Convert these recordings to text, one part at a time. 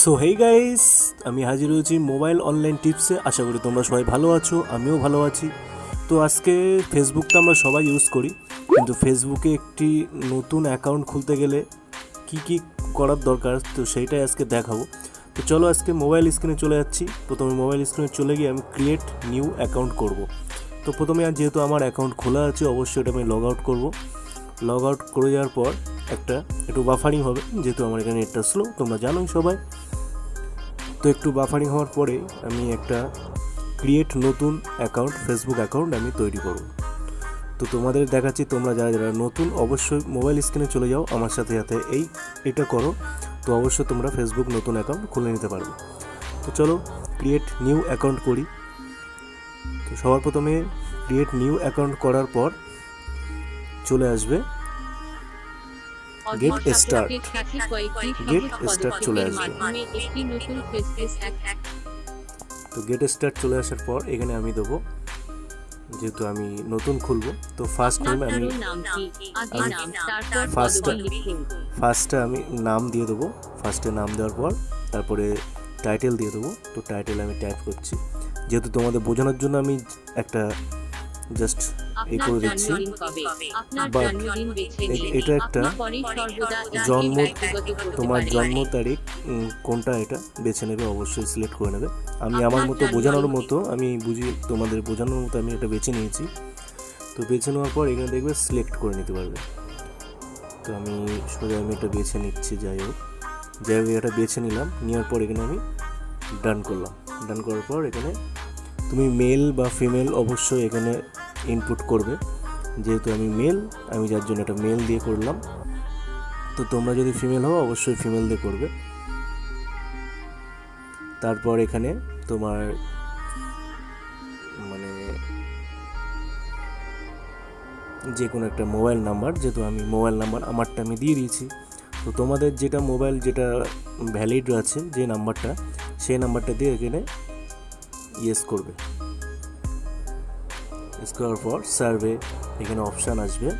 So hey guys আমি হাজির হয়েছি মোবাইল অনলাইন টিপসে। আশা করি তোমরা সবাই ভালো আছো, আমিও ভালো আছি। তো আজকে ফেসবুক তো আমরা সবাই ইউজ করি। কিন্তু ফেসবুকে একটি নতুন অ্যাকাউন্ট খুলতে গেলে কি কি করার দরকার, তো সেইটাই আজকে দেখাবো। তো চলো আজকে মোবাইল স্ক্রিনে চলে যাচ্ছি। প্রথমে মোবাইল স্ক্রিনে চলে গিয়ে আমি ক্রিয়েট নিউ অ্যাকাউন্ট করব। তো প্রথমে যেহেতু আমার অ্যাকাউন্ট খোলা আছে, অবশ্যই এটা আমি লগ আউট করব। লগ আউট করে যাওয়ার পর একটা, একটু বাফারিং হবে। যেহেতু আমার এখানে নেটটা স্লো তোমরা জানোই সবাই। তো একটু বাফারিং হওয়ার পরে আমি একটা ক্রিয়েট নতুন অ্যাকাউন্ট ফেসবুক অ্যাকাউন্ট আমি তৈরি করব। তো তোমাদের দেখাচ্ছি, তোমরা যারা যারা নতুন, অবশ্যই মোবাইল স্ক্রিনে চলে যাও। আমার সাথে সাথে এই, এটা করো। তো অবশ্যই তোমরা ফেসবুক নতুন অ্যাকাউন্ট খুলে নিতে পারবে। তো চলো ক্রিয়েট নিউ অ্যাকাউন্ট করি। তো সবার প্রথমে ক্রিয়েট নিউ অ্যাকাউন্ট করার পর চলে আসবে। Get start. গেট স্টার্ট চলে আসবে। তো গেট স্টার্ট চলে আসার পর এখানে আমি দেবো যেহেতু আমি নতুন খুলবো তো ফার্স্ট টাইম আমি নাম লিখুন। ফার্স্টে আমি নাম দিয়ে দেবো ফার্স্টে নাম দেওয়ার পর তারপরে টাইটেল দিয়ে দেবো তো টাইটেল আমি টাইপ করছি। যেহেতু তোমাদের বোঝানোর জন্য আমি একটা জাস্ট এই করে দিচ্ছি এ- নিন। এটা একটা জন্ম তোমার জন্ম তারিখ কোনটা এটা বেছে নেবে অবশ্যই সিলেক্ট করে নেবে। আমি আমার মতো বোঝানোর মতো আমি বুঝি তোমাদের বোঝানোর মতো আমি এটা বেছে নিয়েছি। তো বেছে নেওয়ার পর এখানে দেখবে সিলেক্ট করে নিতে পারবে। তো আমি সোজা আমি এটা বেছে নিচ্ছি যাই হোক। যাই হোক এটা বেছে নিলাম। নেওয়ার পর এখানে আমি ডান করলাম। ডান করার পর এখানে তুমি মেল বা ফিমেল অবশ্যই এখানে ইনপুট করবে। যেহেতু আমি মেল আমি যার জন্য এটা মেল দিয়ে করলাম। তো তোমরা যদি ফিমেল হও, অবশ্যই ফিমেল দিয়ে করবে। তারপর এখানে তোমার মানে যে কোনো একটা মোবাইল নাম্বার যেহেতু আমি মোবাইল নাম্বার আমারটা আমি দিয়ে দিয়েছি। তো তোমাদের যেটা মোবাইল যেটা ভ্যালিড আছে, যে নাম্বারটা সেই নাম্বারটা দিয়ে এখানে ইয়েস করবে। ইয়েস করার পর সার্ভে এখানে অপশান আসবে।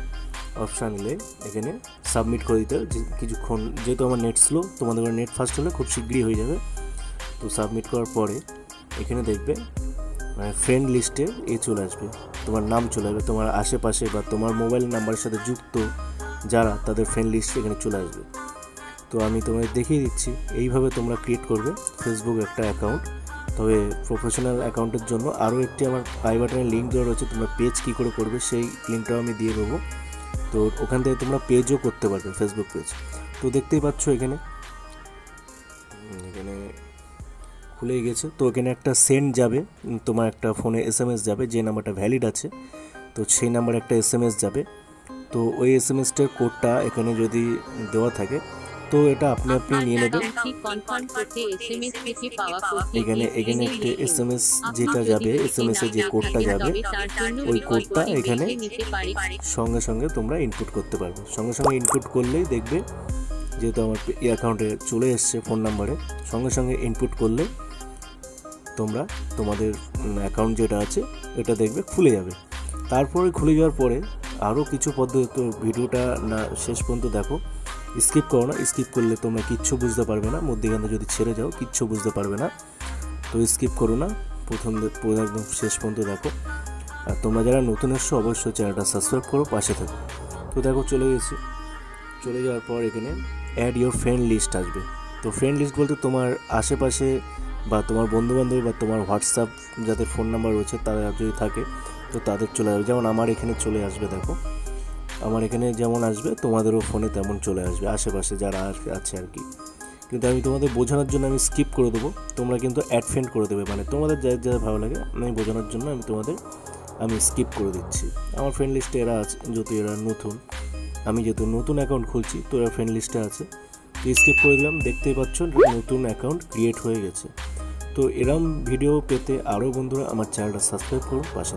অপশান এলে এখানে সাবমিট করে দিতে হবে। কিছুক্ষণ যেহেতু আমার নেট স্লো, তোমাদের নেট ফাস্ট হলে খুব শীঘ্রই হয়ে যাবে। তো সাবমিট করার পরে এখানে দেখবে মানে ফ্রেন্ড লিস্টে এ চলে আসবে। তোমার নাম চলে আসবে। তোমার আশেপাশে বা তোমার মোবাইল নাম্বারের সাথে যুক্ত যারা, তাদের ফ্রেন্ড লিস্ট এখানে চলে আসবে। তো আমি তোমাদের দেখিয়ে দিচ্ছি। এইভাবে তোমরা ক্রিয়েট করবে। ফেসবুক একটা অ্যাকাউন্ট তবে প্রফেশনাল অ্যাকাউন্টের জন্য আরও একটি আমার বাটনের লিঙ্ক দেওয়া রয়েছে, তোমরা পেজ কী করে করবে সেই লিঙ্কটাও আমি দিয়ে দেবো। তো ওখান থেকে তোমরা পেজও করতে পারবে ফেসবুক পেজ তো দেখতেই পাচ্ছ এখানে। এখানে খুলেই গেছে। তো এখানে একটা সেন্ড যাবে তোমার একটা ফোনে এস এম এস যাবে, যে নাম্বারটা ভ্যালিড আছে, তো সেই নাম্বারে একটা এস এম এস যাবে। তো ওই এস এম এসটার কোডটা এখানে যদি দেওয়া থাকে তো এটা আপনি আপনি নিয়ে নেবে অ্যাকাউন্টটি কনফার্ম করতে এসএমএস থেকে পাওয়া কোডটি এখানে এখানে একটা এস এম এস যেটা যাবে এস এম এস এ যে কোডটা যাবে ওই কোডটা এখানে। সঙ্গে সঙ্গে তোমরা ইনপুট করতে পারবে। সঙ্গে সঙ্গে ইনপুট করলেই দেখবে যেহেতু আমার এই অ্যাকাউন্টে চলে এসছে ফোন নাম্বারে সঙ্গে সঙ্গে ইনপুট করলে তোমরা তোমাদের অ্যাকাউন্ট যেটা আছে এটা দেখবে খুলে যাবে। তারপরে খুলে যাওয়ার পরে আরও কিছু পদ্ধতি ভিডিওটা না শেষ পর্যন্ত দেখো। স্কিপ করো না, স্কিপ করলে তোমরা কিচ্ছু বুঝতে পারবে না। মধ্যেখানে যদি ছেড়ে যাও, কিচ্ছু বুঝতে পারবে না। তো স্কিপ করো না, প্রথম একদম শেষ পর্যন্ত দেখো। আর তোমরা যারা নতুন এসছো, অবশ্যই চ্যানেলটা সাবস্ক্রাইব করো, পাশে থাকো। তো দেখো, চলে গেছি। চলে যাওয়ার পর এখানে অ্যাড ইওর ফ্রেন্ড লিস্ট আসবে। তো ফ্রেন্ড লিস্ট বলতে তোমার আশেপাশে বা তোমার বন্ধুবান্ধব বা তোমার হোয়াটসঅ্যাপ যাদের ফোন নাম্বার রয়েছে, তারা যদি থাকে, তো তাদের চলে আসবে। যেমন আমার এখানে চলে আসবে, দেখো। আমার এখানে যেমন আসবে, তোমাদেরও ফোনে তেমন চলে আসবে, আশেপাশে যারা আছে আর কি। কিন্তু আমি তোমাদের বোঝানোর জন্য আমি স্কিপ করে দেবো, তোমরা কিন্তু অ্যাড ফ্রেন্ড করে দেবে মানে তোমাদের যা যা ভালো লাগে আমি বোঝানোর জন্য আমি তোমাদের, আমি স্কিপ করে দিচ্ছি। আমার ফ্রেন্ড লিস্টে এরা আছে, যেহেতু এরা নতুন, আমি যেহেতু নতুন অ্যাকাউন্ট খুলছি, তো এরা ফ্রেন্ড লিস্টে আছে। তো স্কিপ করে দিলাম, দেখতেই পাচ্ছ নতুন অ্যাকাউন্ট ক্রিয়েট হয়ে গেছে। তো এরম ভিডিও পেতে আরও বন্ধুরা আমার চ্যানেলটা সাবস্ক্রাইব করুন পাশে